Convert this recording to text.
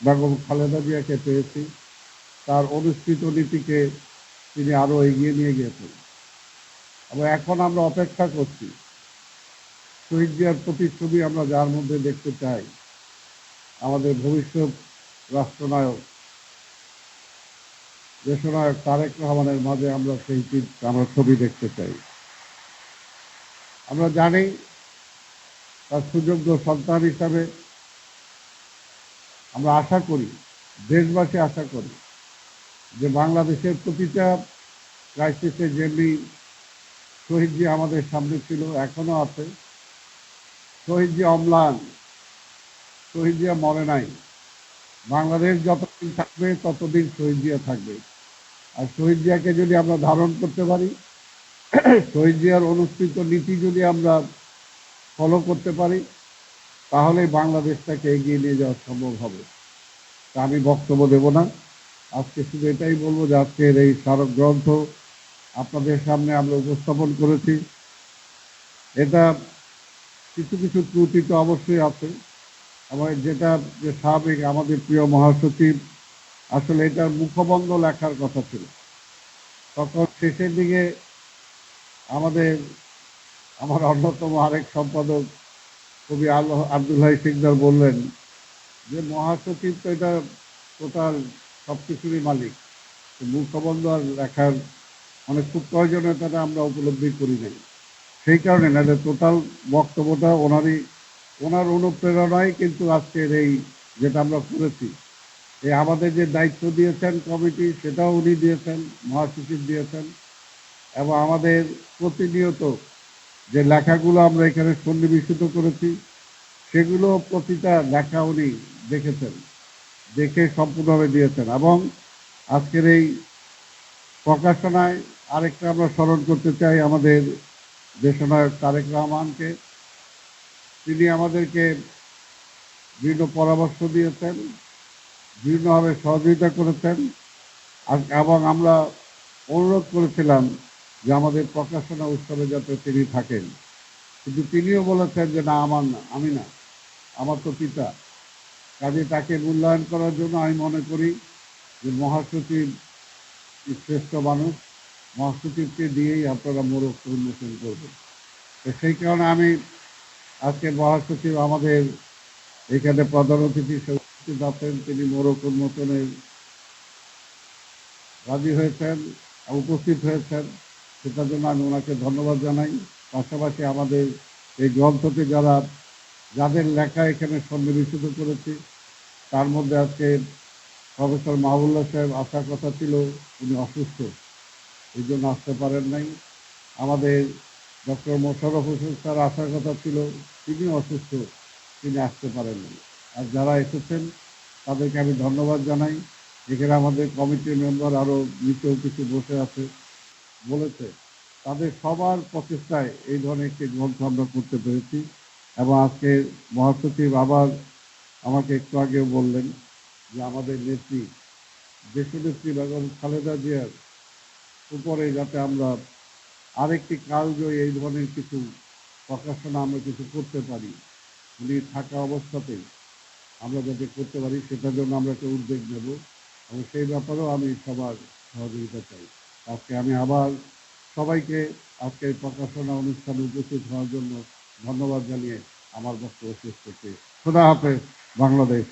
বেগম খালেদা জিয়াকে পেয়েছি। তার অনুষ্ঠিত নীতিকে তিনি আরও এগিয়ে নিয়ে গিয়েছেন। এবং এখন আমরা অপেক্ষা করছি। শহীদ জিয়ার প্রতিচ্ছবি আমরা যার মধ্যে দেখতে চাই, আমাদের ভবিষ্যৎ রাষ্ট্রনায়ক, দেশনায়ক তারেক রহমানের মাঝে আমরা সেই আমরা ছবি দেখতে চাই। আমরা জানি তার সুযোগ্য সন্তান হিসাবে আমরা আশা করি, দেশবাসী আশা করি, যে বাংলাদেশের প্রতিটা ক্রাইসিসে যেমনি শহীদ জি আমাদের সামনে ছিল, এখনও আছে। শহীদ জি অম্লান, শহীদ জিয়া মরে নাই। বাংলাদেশ যতদিন থাকবে, ততদিন শহীদ জিয়া থাকবে। আর শহীদ জিয়াকে যদি আমরা ধারণ করতে পারি, শহীদ জিয়ার অনুষ্ঠিত নীতি যদি আমরা ফলো করতে পারি তাহলে বাংলাদেশটাকে এগিয়ে নিয়ে যাওয়া সম্ভব হবে। তা আমি বক্তব্য দেব না। আজকে শুধু এটাই বলব যে আজকের এই স্মারক গ্রন্থ আপনাদের সামনে আমরা উপস্থাপন করেছি। এটা কিছু কিছু ত্রুটি তো অবশ্যই আছে। আমার যেটা যে স্বাভাবিক, আমাদের প্রিয় মহাসচিব, আসলে এটার মুখবন্ধ লেখার কথা ছিল। তখন শেষের দিকে আমাদের, আমার অন্যতম আরেক সম্পাদক কবি আল আব্দুল হাই সিকদার বললেন যে মহাসচিব তো এটা টোটাল সব কিছুরই মালিক। তো মুখবন্ধ আর লেখার মানে খুব প্রয়োজনীয়তাটা আমরা উপলব্ধি করি নাই। সেই কারণে নাহলে টোটাল বক্তব্যটা ওনারই, ওনার অনুপ্রেরণায় কিন্তু আজকের এই যেটা আমরা করেছি। এই আমাদের যে দায়িত্ব দিয়েছেন কমিটি, সেটাও উনি দিয়েছেন, মহাসচিব দিয়েছেন। এবং আমাদের প্রতিনিয়ত যে লেখাগুলো আমরা এখানে সন্নিবেশিত করেছি, সেগুলো প্রতিটা লেখা উনি দেখেছেন, দেখে সম্পূর্ণভাবে দিয়েছেন এবং আজকের এই প্রকাশনায় আরেকটা আমরা স্মরণ করতে চাই আমাদের দেশনায়ক তারেক রহমানকে। তিনি আমাদেরকে বিভিন্ন পরামর্শ দিয়েছেন, বিভিন্নভাবে সহযোগিতা করেছেন এবং আমরা অনুরোধ করেছিলাম যে আমাদের প্রকাশনা উৎসবে যাতে তিনি থাকেন। কিন্তু তিনিও বলেছেন যে, না, আমার না, আমি না, আমার তো পিতা। কাজে তাকে মূল্যায়ন করার জন্য আমি মনে করি যে, মহাসচিব শ্রেষ্ঠ মানুষ, মহাসচিবকে দিয়েই আপনারা মোরক উন্মোচন করবেন। তো সেই কারণে আমি আজকে মহাসচিব আমাদের এখানে প্রধান অতিথি উপস্থিত আছেন। তিনি মোরক উন্মোচনের রাজি হয়েছেন, উপস্থিত হয়েছেন। সেটার জন্য আমি ওনাকে ধন্যবাদ জানাই। পাশাপাশি আমাদের এই গ্রন্থটি যারা, যাদের লেখা এখানে সন্নিবেশিত করেছি, তার মধ্যে আজকে প্রফেসর মাহবুল্লাহ সাহেব আসার কথা ছিল, উনি অসুস্থ। এই জন্য আসতে পারেন নাই। আমাদের ডক্টর মোশারফ হোসেন স্যার আসার কথা ছিল, তিনি অসুস্থ, তিনি আসতে পারেননি আর যারা এসেছেন, তাদেরকে আমি ধন্যবাদ জানাই। এখানে আমাদের কমিটির মেম্বার আরও নিচেও কিছু বসে আছে। বলেছে, তাদের সবার প্রচেষ্টায় এই ধরনের একটি গ্রন্থ আমরা করতে পেরেছি এবং আজকে মহাসচিব আবার আমাকে একটু আগেও বললেন যে আমাদের নেত্রী দেশনেত্রী বেগম খালেদা জিয়ার উপরে যাতে আমরা আরেকটি কালজয়ী এই ধরনের কিছু প্রকাশনা আমরা কিছু করতে পারি, উনি থাকা অবস্থাতেই আমরা যাতে করতে পারি, সেটার জন্য আমরা একটা উদ্যোগ নেব এবং সেই ব্যাপারেও আমি সবার সহযোগিতা চাই। আজকে আমি আবার সবাইকে আজকে প্রকাশনা অনুষ্ঠানে উপস্থিত হওয়ার জন্য ধন্যবাদ জানিয়ে আমার বক্তব্য শেষ করতে খোদা হাফেজ, বাংলাদেশ।